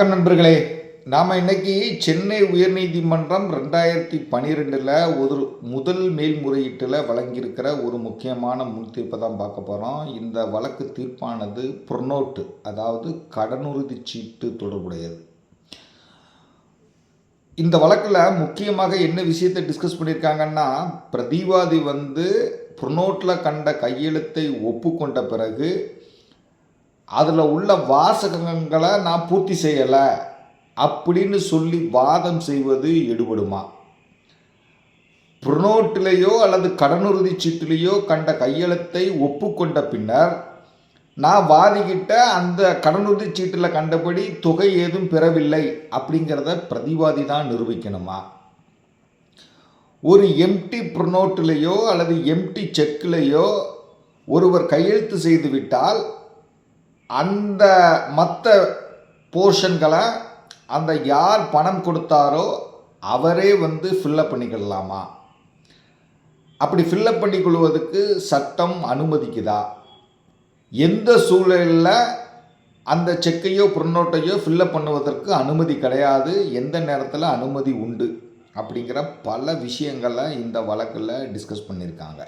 வணக்கம் நண்பர்களே. நாம் இன்னைக்கு சென்னை உயர்நீதிமன்றம் ரெண்டாயிரத்தி பன்னிரெண்டில் ஒரு முதல் மேல்முறையீட்டில் வழங்கியிருக்கிற ஒரு முக்கியமான முன் தீர்ப்பை தான் பார்க்க போகிறோம் இந்த வழக்கு தீர்ப்பானது புறநோட்டு அதாவது கடனுறுதி சீட்டு தொடர்புடையது. இந்த வழக்கில் முக்கியமாக என்ன விஷயத்தை டிஸ்கஸ் பண்ணியிருக்காங்கன்னா பிரதிவாதி வந்து புறநோட்டில் கண்ட கையெழுத்தை ஒப்புக்கொண்ட பிறகு அதில் உள்ள வாசகங்களை நான் பூர்த்தி செய்யலை. அப்படின்னு சொல்லி வாதம் செய்வது எடுபடுமா? புறநோட்டிலேயோ அல்லது கடனுறுதி சீட்டிலேயோ கண்ட கையெழுத்தை ஒப்புக்கொண்ட பின்னர் நான் வாதிக்கிட்ட அந்த கடனுறுதி சீட்டில் கண்டபடி தொகை ஏதும் பெறவில்லை அப்படிங்கிறத பிரதிவாதி தான் நிரூபிக்கணுமா? ஒரு எம்டி புறநோட்டிலேயோ அல்லது எம்டி செக்கிலேயோ ஒருவர் கையெழுத்து செய்துவிட்டால் அந்த மற்ற போர்ஷன்களை அந்த யார் பணம் கொடுத்தாரோ அவரே வந்து ஃபில்லப் பண்ணிக்கலாமா? அப்படி ஃபில்லப் பண்ணிக்கொள்வதற்கு சட்டம் அனுமதிக்குதா? எந்த சூழலில் அந்த செக்கையோ புறநோட்டையோ ஃபில்லப் பண்ணுவதற்கு அனுமதி கிடையாது எந்த நேரத்தில் அனுமதி உண்டு அப்படிங்கிற பல விஷயங்களை இந்த வழக்கில் டிஸ்கஸ் பண்ணியிருக்காங்க.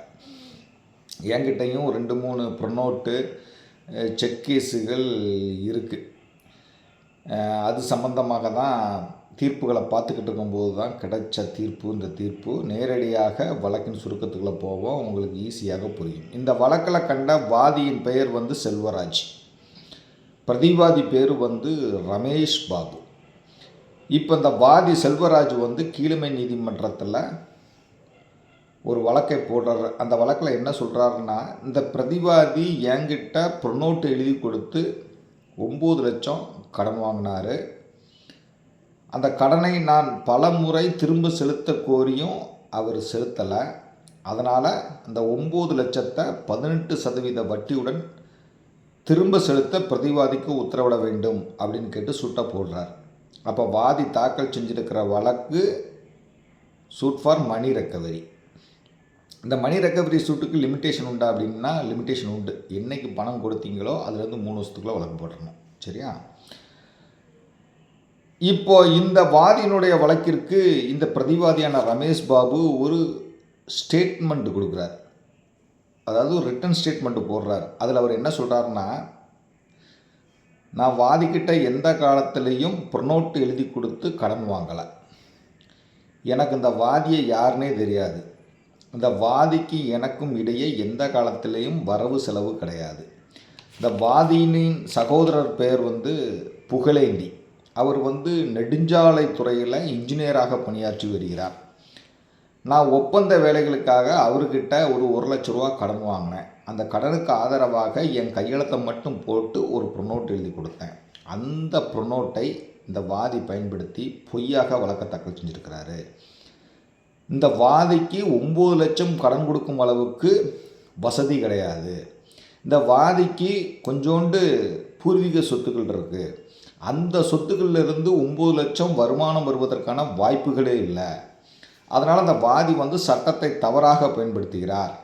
என்கிட்டையும் ரெண்டு மூணு புறநோட்டு செக் கேஸுகள் இருக்குது அது சம்பந்தமாக தான் தீர்ப்புகளை பார்த்துக்கிட்டு இருக்கும்போது தான் கிடைச்ச தீர்ப்பு. இந்த தீர்ப்பு நேரடியாக வழக்கின் சுருக்கத்துக்குள்ளே போவோம் உங்களுக்கு ஈஸியாக புரியும். இந்த வழக்கில் கண்ட வாதியின் பெயர் வந்து செல்வராஜ். பிரதிவாதி பேர் வந்து ரமேஷ் பாபு. இப்போ இந்த வாதி செல்வராஜ் வந்து கீழமை நீதிமன்றத்தில் ஒரு வழக்கை போடுறாரு. அந்த வழக்கில் என்ன சொல்கிறாருன்னா இந்த பிரதிவாதி என்கிட்ட ப்ரொனோட்டு எழுதி கொடுத்து ஒம்பது லட்சம் கடன் வாங்கினார். அந்த கடனை நான் பல முறை திரும்ப செலுத்த கோரியும் அவர் செலுத்தலை. அதனால் அந்த ஒம்பது லட்சத்தை பதினெட்டு சதவீத வட்டியுடன் திரும்ப செலுத்த பிரதிவாதிக்கு உத்தரவிட வேண்டும் அப்படின்னு கேட்டு சுட்ட போடுறார். அப்போ வாதி தாக்கல் செஞ்சிருக்கிற வழக்கு சூட் ஃபார் மணி ரெக்கவரி. இந்த மணி ரெக்கவரி சூட்டுக்கு லிமிட்டேஷன் உண்டா அப்படின்னா லிமிட்டேஷன் உண்டு. என்றைக்கு பணம் கொடுத்தீங்களோ அதுலேருந்து மூணு வருஷத்துக்குள்ளே வழக்கு போடணும் சரியா? இப்போ இந்த வாதியினுடைய வழக்கிற்கு இந்த பிரதிவாதியான ரமேஷ் பாபு ஒரு ஸ்டேட்மெண்ட் கொடுக்குறார். அதாவது ஒரு ரிட்டன் ஸ்டேட்மெண்ட் போடுறார். அதில் அவர் என்ன சொல்கிறாருன்னா நான் வாதிக்கிட்ட எந்த காலத்துலேயும் ப்ரொனோட் எழுதி கொடுத்து கடன் வாங்கலை. எனக்கு இந்த வாதியை யாருன்னே தெரியாது. இந்த வாதிக்கு எனக்கும் இடையே எந்த காலத்திலையும் வரவு செலவு கிடையாது. இந்த வாதியினின் சகோதரர் பெயர் வந்து புகழேந்தி. அவர் வந்து நெடுஞ்சாலை துறையில் இன்ஜினியராக பணியாற்றி வருகிறார். நான் ஒப்பந்த வேலைகளுக்காக அவர்கிட்ட ஒரு ஒரு லட்ச ரூபா கடன் வாங்கினேன். அந்த கடனுக்கு ஆதரவாக என் கையெழுத்தை மட்டும் போட்டு ஒரு ப்ரொனோட் எழுதி கொடுத்தேன். அந்த ப்ரொனோட்டை இந்த வாதி பயன்படுத்தி பொய்யாக வழக்கத்தக்க செஞ்சுருக்கிறாரு இந்த வாதிக்கு ஒம்பது லட்சம் கடன் கொடுக்கும் அளவுக்கு வசதி கிடையாது. இந்த வாதிக்கு கொஞ்சோண்டு பூர்வீக சொத்துக்கள் இருக்குது அந்த சொத்துக்களிலிருந்து ஒம்பது லட்சம் வருமானம் வருவதற்கான வாய்ப்புகளே இல்லை. அதனால் அந்த வாதி வந்து சட்டத்தை தவறாக பயன்படுத்துகிறார்.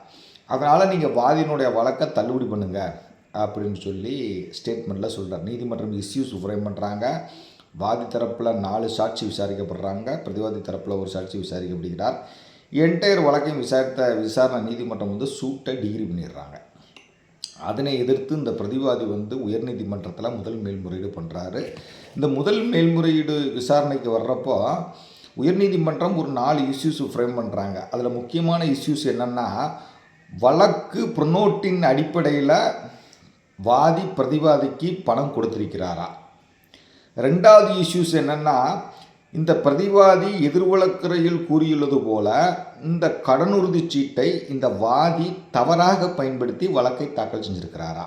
அதனால் நீங்கள் வாதியினுடைய வழக்கை தள்ளுபடி பண்ணுங்கள் அப்படின்னு சொல்லி ஸ்டேட்மெண்ட்டில் சொல்கிறார் நீதிமன்றம் இஸ்யூஸ் ஃப்ரேம் பண்ணுறாங்க வாதி தரப்பில் நாலு சாட்சி விசாரிக்கப்படுறாங்க. பிரதிவாதி தரப்பில் ஒரு சாட்சி விசாரிக்கப்படுகிறார். என்டையர் வழக்கையும் விசாரித்த விசாரணை நீதிமன்றம் வந்து சூட்டை டிகிரி பண்ணிடுறாங்க. அதனை எதிர்த்து இந்த பிரதிவாதி வந்து உயர்நீதிமன்றத்தில் முதல் மேல்முறையீடு பண்ணுறாரு இந்த முதல் மேல்முறையீடு விசாரணைக்கு வர்றப்போ உயர்நீதிமன்றம் ஒரு நாலு இஷ்யூஸ் ஃப்ரேம் பண்ணுறாங்க அதில் முக்கியமான இஷ்யூஸ் என்னென்னா வழக்கு ப்ரொனோட்டின் அடிப்படையில் வாதி பிரதிவாதிக்கு பணம் கொடுத்துருக்கிறாரா? ரெண்டாவது இஷ்யூஸ் என்னென்னா இந்த பிரதிவாதி எதிர்வழக்குறையில் கூறியுள்ளது போல இந்த கடனுறுதி சீட்டை இந்த வாதி தவறாக பயன்படுத்தி வழக்கை தாக்கல் செஞ்சுருக்கிறாரா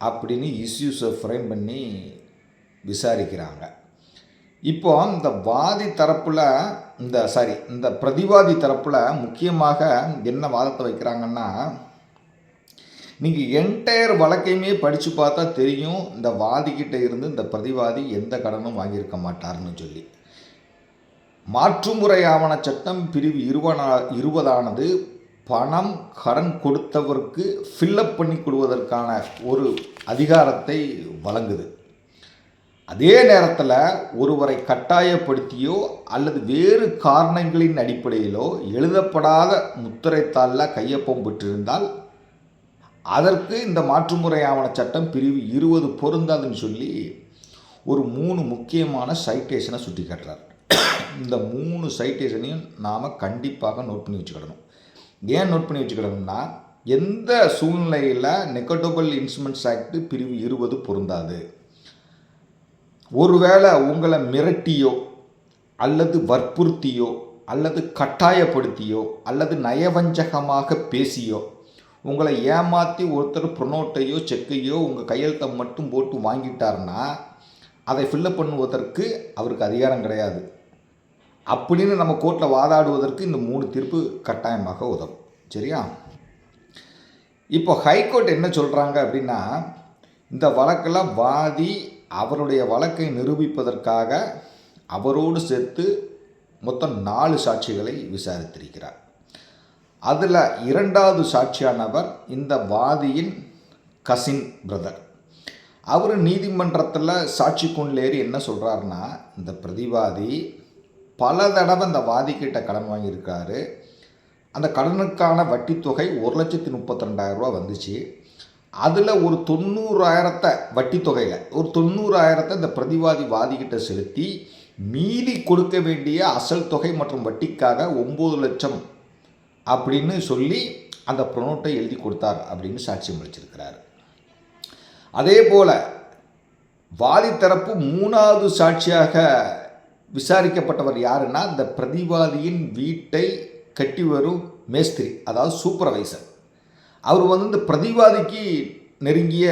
அப்படின்னு இஷ்யூஸை ஃப்ரேம் பண்ணி விசாரிக்கிறாங்க. இப்போ இந்த வாதி தரப்பில் இந்த சாரி இந்த பிரதிவாதி தரப்பில் முக்கியமாக என்ன வாதத்தை வைக்கிறாங்கன்னா நீங்கள் என்டையர் வழக்கையுமே படித்து பார்த்தா தெரியும் இந்த வாதிக்கிட்ட இருந்து இந்த பிரதிவாதி எந்த கடனும் வாங்கியிருக்க மாட்டார்னு சொல்லி. மாற்றுமுறை ஆவண சட்டம் பிரிவு இருபனா இருபதானது பணம் கடன் கொடுத்தவருக்கு ஃபில்லப் பண்ணி கொடுவதற்கான ஒரு அதிகாரத்தை வழங்குது. அதே நேரத்தில் ஒருவரை கட்டாயப்படுத்தியோ அல்லது வேறு காரணங்களின் அடிப்படையிலோ எழுதப்படாத முத்திரைத்தாளில் கையொப்பம் பெற்றிருந்தால் அதற்கு இந்த மாற்றுமுறை ஆவண சட்டம் பிரிவு இருபது பொருந்தாதுன்னு சொல்லி ஒரு மூணு முக்கியமான சைட்டேஷனை சுட்டி காட்டுறார். இந்த மூணு சைட்டேஷனையும் நாம் கண்டிப்பாக நோட் பண்ணி வச்சுக்கிடணும். ஏன் நோட் பண்ணி வச்சுக்கிடணும்னா எந்த சூழ்நிலையில் நெகட்டபிள் இன்ஸ்ட்ருமெண்ட்ஸ் ஆக்ட் பிரிவு இருபது பொருந்தாது. ஒருவேளை உங்களை மிரட்டியோ அல்லது வற்புறுத்தியோ அல்லது கட்டாயப்படுத்தியோ அல்லது நயவஞ்சகமாக பேசியோ உங்களை ஏமாற்றி ஒருத்தர் ப்ரொனோட்டையோ செக்கையோ உங்கள் கையெழுத்தை மட்டும் போட்டு வாங்கிட்டாருன்னா அதை ஃபில்லப் பண்ணுவதற்கு அவருக்கு அதிகாரம் கிடையாது. அப்படின்னு நம்ம கோர்ட்டில் வாதாடுவதற்கு இந்த மூணு தீர்ப்பு கட்டாயமாக உதவும். சரியா? இப்போ ஹைகோர்ட் என்ன சொல்கிறாங்க அப்படின்னா இந்த வழக்கில் வாதி அவருடைய வழக்கை நிரூபிப்பதற்காக அவரோடு சேர்த்து மொத்தம் நாலு சாட்சிகளை விசாரித்திருக்கிறார். அதில் இரண்டாவது சாட்சியானவர் இந்த வாதியின் கசின் பிரதர் அவர் நீதிமன்றத்தில் சாட்சி கொண்டேறி என்ன சொல்கிறாருன்னா இந்த பிரதிவாதி பல தடவை இந்த வாதிக்கிட்ட கடன் வாங்கியிருக்காரு. அந்த கடனுக்கான வட்டி தொகை ஒரு லட்சத்தி முப்பத்தி ரெண்டாயிரரூவா வந்துச்சு. அதில் ஒரு தொண்ணூறாயிரத்தை வட்டி தொகையில் ஒரு தொண்ணூறாயிரத்தை இந்த பிரதிவாதி வாதிக்கிட்ட செலுத்தி மீதி கொடுக்க வேண்டிய அசல் தொகை மற்றும் வட்டிக்காக ஒம்பது லட்சம் அப்படின்னு சொல்லி அந்த ப்ரொனோட்டை எழுதி கொடுத்தார் அப்படின்னு சாட்சியம் அளிச்சிருக்கிறார். அதே போல் வாதி தரப்பு மூணாவது சாட்சியாக விசாரிக்கப்பட்டவர் யாருன்னா இந்த பிரதிவாதியின் வீட்டை கட்டி வரும் மேஸ்திரி அதாவது சூப்பர்வைசர் அவர் வந்து இந்த பிரதிவாதிக்கு நெருங்கிய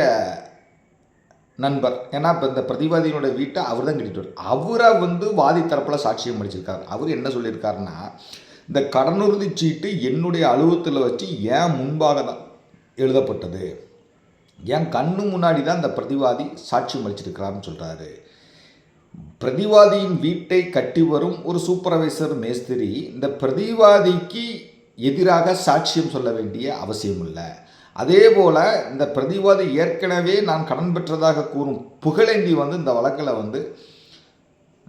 நண்பர். ஏன்னா இப்போ இந்த பிரதிவாதியினுடைய வீட்டை அவர் தான் கட்டிட்டு வரும் அவரை வந்து வாதி தரப்பில் சாட்சியம் முடிச்சிருக்காரு அவர் என்ன சொல்லியிருக்காருன்னா இந்த கடனுறுதி சீட்டு என்னுடைய அலுவலகத்தில் வச்சு ஏன் முன்பாக தான் எழுதப்பட்டது? என் கண்ணு முன்னாடி தான் இந்த பிரதிவாதி சாட்சியம் அளிச்சிருக்கிறாருன்னு சொல்கிறாரு பிரதிவாதியின் வீட்டை கட்டி வரும் ஒரு சூப்பர்வைசர் மேஸ்திரி இந்த பிரதிவாதிக்கு எதிராக சாட்சியம் சொல்ல வேண்டிய அவசியம் இல்லை. அதே போல் இந்த பிரதிவாதி ஏற்கனவே நான் கடன் பெற்றதாக கூறும் புகழேந்தி வந்து இந்த வழக்கில் வந்து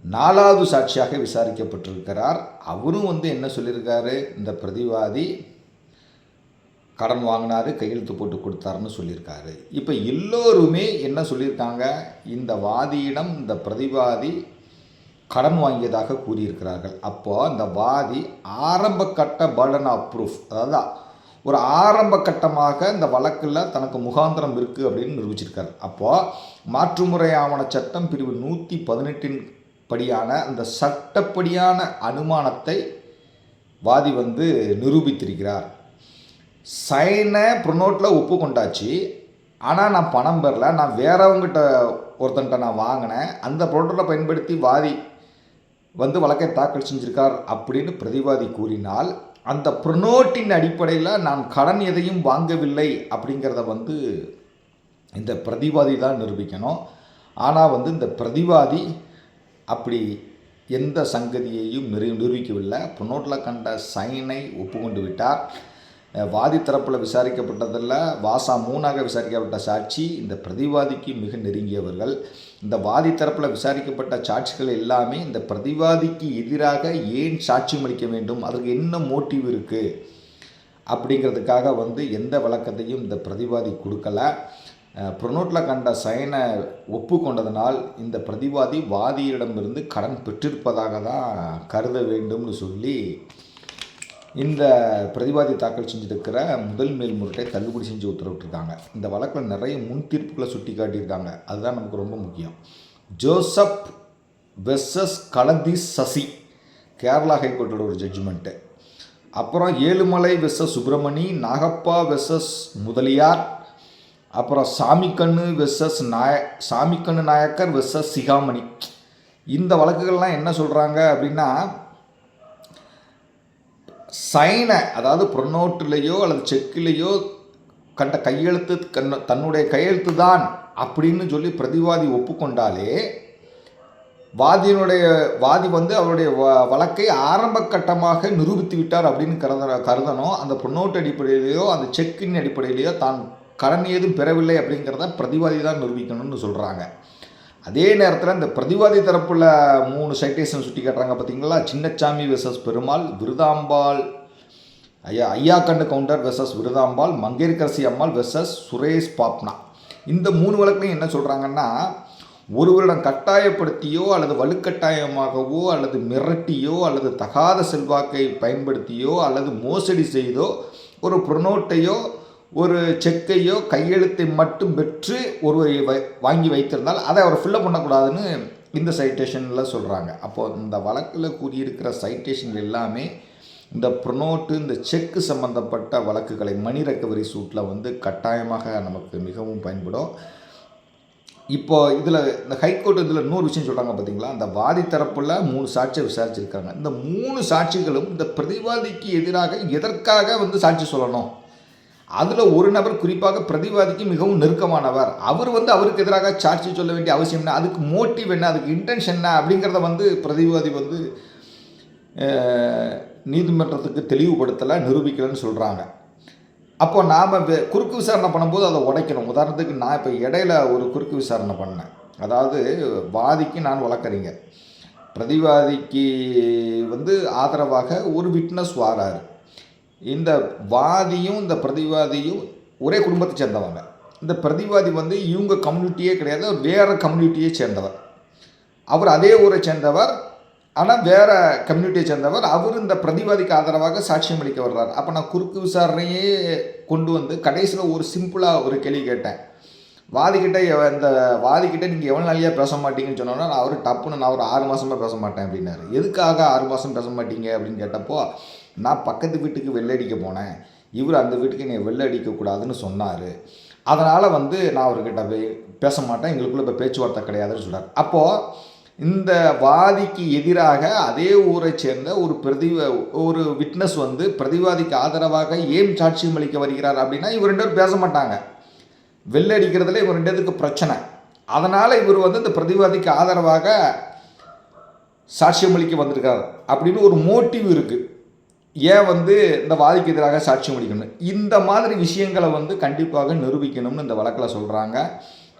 நாலாவது சாட்சியாக விசாரிக்கப்பட்டிருக்கிறார். அவரும் வந்து என்ன சொல்லியிருக்காரு? இந்த பிரதிவாதி கடன் வாங்கினாரு கையெழுத்து போட்டு கொடுத்தாருன்னு சொல்லியிருக்காரு. இப்போ எல்லோருமே என்ன சொல்லியிருக்காங்க? இந்த வாதியிடம் இந்த பிரதிவாதி கடன் வாங்கியதாக கூறியிருக்கிறார்கள். அப்போது இந்த வாதி ஆரம்ப கட்ட பர்டன் ஆஃப் ப்ரூஃப் அதாவது ஒரு ஆரம்ப கட்டமாக இந்த வழக்கில் தனக்கு முகாந்திரம் இருக்குது அப்படின்னு நிரூபிச்சிருக்காரு. அப்போது மாற்றுமுறை ஆவண சட்டம் பிரிவு நூற்றி பதினெட்டின் படியான அந்த சட்டப்படியான அனுமானத்தை வாதி வந்து நிரூபித்திருக்கிறார். சைனை ப்ரொனோட்டில் ஒப்புக்கொண்டாச்சு ஆனால் நான் பணம் பெறல. நான் வேறவங்கிட்ட ஒருத்தன்கிட்ட நான் வாங்கினேன். அந்த ப்ரொனோட்டை பயன்படுத்தி வாதி வந்து வழக்கை தாக்கல் செஞ்சிருக்கார் அப்படின்னு பிரதிவாதி கூறினால் அந்த ப்ரொனோட்டின் அடிப்படையில் நான் கடன் எதையும் வாங்கவில்லை அப்படிங்கிறத வந்து இந்த பிரதிவாதி தான் நிரூபிக்கணும். ஆனால் வந்து இந்த பிரதிவாதி அப்படி எந்த சங்கதியையும் நிரு நிரூபிக்கவில்லை. பொன்னோட்டில் கண்ட சைனை ஒப்புக்கொண்டு விட்டார். வாதி தரப்பில் விசாரிக்கப்பட்டதில் வாசா மூணாக விசாரிக்கப்பட்ட சாட்சி இந்த பிரதிவாதிக்கு மிக நெருங்கியவர்கள். இந்த வாதி தரப்பில் விசாரிக்கப்பட்ட சாட்சிகள் எல்லாமே இந்த பிரதிவாதிக்கு எதிராக ஏன் சாட்சியம் அளிக்க வேண்டும்? அதற்கு என்ன மோட்டிவ் இருக்குது அப்படிங்கிறதுக்காக வந்து எந்த விளக்கத்தையும் இந்த பிரதிவாதி கொடுக்கல. ப்ரொனோட்டில் கண்ட சயனை ஒப்புக்கொண்டதனால் இந்த பிரதிவாதி வாதியிடமிருந்து கடன் பெற்றிருப்பதாக தான் கருத வேண்டும்னு சொல்லி இந்த பிரதிவாதி தாக்கல் செஞ்சிருக்கிற முதல் மேல்முறையை தள்ளுபடி செஞ்சு உத்தரவிட்டிருக்காங்க. இந்த வழக்கில் நிறைய முன் தீர்ப்புகளை சுட்டி காட்டியிருக்காங்க. அதுதான் நமக்கு ரொம்ப முக்கியம். ஜோசப் வெர்சஸ் கலந்தி சசி கேரளா ஹைகோர்ட்டோட ஒரு ஜட்ஜ்மெண்ட்டு. அப்புறம் ஏழுமலை வெர்சஸ் சுப்பிரமணி நாகப்பா வெர்சஸ் முதலியார் அப்புறம் சாமிக்கண்ணு வெர்சஸ் நாய சாமிக்கண்ணு நாயக்கர் வெர்சஸ் சிகாமணி. இந்த வழக்குகள்லாம் என்ன சொல்கிறாங்க அப்படின்னா சைனை அதாவது ப்ரொனோட்டிலேயோ அல்லது செக்கிலேயோ கண்ட கையெழுத்து கண்ண தன்னுடைய கையெழுத்து தான் அப்படின்னு சொல்லி பிரதிவாதி ஒப்புக்கொண்டாலே வாதியினுடைய வாதி வந்து அவருடைய வ வழக்கை ஆரம்ப கட்டமாக நிரூபித்து விட்டார் அப்படின்னு கருத கருதணும். அந்த ப்ரொனோட் அடிப்படையிலேயோ அந்த செக்கின் அடிப்படையிலேயோ தான் கடன் ஏதும் பெறவில்லை அப்படிங்கிறத பிரதிவாதி தான் நிரூபிக்கணும்னு சொல்கிறாங்க அதே நேரத்தில் இந்த பிரதிவாதி தரப்பில் மூணு சைட்டேஷன் சுட்டி காட்டுறாங்க பார்த்தீங்களா சின்னச்சாமி வெர்சஸ் பெருமாள் விருதாம்பாள் ஐயா ஐயா கண்டு கவுண்டர் வெர்சஸ் விருதாம்பாள் மங்கேர்கரசி அம்மாள் வெர்சஸ் சுரேஷ் பாப்னா. இந்த மூணு வழக்குலையும் என்ன சொல்கிறாங்கன்னா ஒருவரிடம் கட்டாயப்படுத்தியோ அல்லது வலுக்கட்டாயமாகவோ அல்லது மிரட்டியோ அல்லது தகாத செல்வாக்கை பயன்படுத்தியோ அல்லது மோசடி செய்தோ ஒரு ப்ரொனோட்டையோ ஒரு செக்கையோ கையெழுத்தை மட்டும் பெற்று ஒருவரை வை வாங்கி வைத்திருந்தால் அதை அவர் ஃபில்லப் பண்ணக்கூடாதுன்னு இந்த சைட்டேஷனில் சொல்கிறாங்க அப்போது இந்த வழக்கில் கூறியிருக்கிற சைட்டேஷன் எல்லாமே இந்த ப்ரொனோட்டு இந்த செக்கு சம்மந்தப்பட்ட வழக்குகளை மணி ரெக்கவரி சூட்டில் வந்து கட்டாயமாக நமக்கு மிகவும் பயன்படும். இப்போ இதில் இந்த ஹைகோர்ட் இதில் இன்னொரு விஷயம் சொல்கிறாங்க பார்த்தீங்களா அந்த வாதி தரப்பில் மூணு சாட்சியை விசாரிச்சிருக்காங்க. இந்த மூணு சாட்சிகளும் இந்த பிரதிவாதிக்கு எதிராக எதற்காக வந்து சாட்சி சொல்லணும்? அதில் ஒரு நபர் குறிப்பாக பிரதிவாதிக்கு மிகவும் நெருக்கமானவர். அவர் வந்து அவருக்கு எதிராக சாட்சி சொல்ல வேண்டிய அவசியம் என்ன? அதுக்கு மோட்டிவ் என்ன? அதுக்கு இன்டென்ஷன் என்ன? அப்படிங்கிறத வந்து பிரதிவாதி வந்து நீதிமன்றத்துக்கு தெளிவுபடுத்தலை நிரூபிக்கலைன்னு சொல்கிறாங்க அப்போ நாம் குறுக்கு விசாரணை பண்ணும்போது அதை உடைக்கணும். உதாரணத்துக்கு நான் இப்போ இடையில ஒரு குறுக்கு விசாரணை பண்ணேன். அதாவது வாதிக்கு நான் வழக்கறிஞர். பிரதிவாதிக்கு வந்து ஆதரவாக ஒரு விட்னஸ் வாராரு. இந்த வாதியும் இந்த பிரதிவாதியும் ஒரே குடும்பத்தை சேர்ந்தவங்க. இந்த பிரதிவாதி வந்து இவங்க கம்யூனிட்டியே கிடையாது வேறு கம்யூனிட்டியை சேர்ந்தவர். அவர் அதே ஊரை சேர்ந்தவர் ஆனால் வேறு கம்யூனிட்டியை சேர்ந்தவர். அவர் இந்த பிரதிவாதிக்கு ஆதரவாக சாட்சியம் அளிக்க வர்றார். அப்போ நான் குறுக்கு விசாரணையே கொண்டு வந்து கடைசியில் ஒரு சிம்பிளாக ஒரு கேள்வி கேட்டேன். வாதிக்கிட்ட எவ- இந்த வாதிக்கிட்ட நீங்கள் எவ்வளோ நாளையாக பேச மாட்டீங்கன்னு சொன்னோன்னா நான் அவர் டப்புன்னு நான் ஒரு ஆறு மாதமாக பேச மாட்டேன் அப்படின்னாரு. எதுக்காக ஆறு மாதம் பேச மாட்டீங்க அப்படின்னு கேட்டப்போ நான் பக்கத்து வீட்டுக்கு வெள்ளடிக்க போனேன். இவர் அந்த வீட்டுக்கு நீ வெள்ளை அடிக்கக்கூடாதுன்னு சொன்னார். அதனால் வந்து நான் அவர்கிட்ட பே- பேச மாட்டேன். எங்களுக்குள்ளே இப்போ பேச்சுவார்த்தை கிடையாதுன்னு சொல்கிறார் அப்போது இந்த வாதிக்கு எதிராக அதே ஊரை சேர்ந்த ஒரு பிரதி ஒரு விட்னஸ் வந்து பிரதிவாதிக்கு ஆதரவாக ஏன் சாட்சியம் அளிக்க வருகிறார் அப்படின்னா இவர் ரெண்டு பேரும் பேச மாட்டாங்க. வெள்ளை அடிக்கிறதுல இவர் ரெண்டு பேருக்கு பிரச்சனை. அதனால் இவர் வந்து இந்த பிரதிவாதிக்கு ஆதரவாக சாட்சியம் அளிக்க வந்திருக்கார். அப்படின்னு ஒரு மோட்டிவ் இருக்குது ஏன் வந்து இந்த வாதிக்கு எதிராக சாட்சியம் அளிக்கணும் இந்த மாதிரி விஷயங்களை வந்து கண்டிப்பாக நிரூபிக்கணும்னு இந்த வழக்கில் சொல்கிறாங்க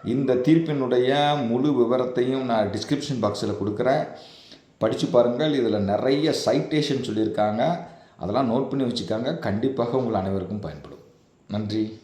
இந்த தீர்ப்பினுடைய முழு விவரத்தையும் நான் டிஸ்கிரிப்ஷன் பாக்ஸில் கொடுக்குறேன். படித்து பாருங்கள். இதில் நிறைய சைட்டேஷன் சொல்லியிருக்காங்க. அதெல்லாம் நோட் பண்ணி வச்சுக்காங்க. கண்டிப்பாக உங்கள் அனைவருக்கும் பயன்படும். நன்றி.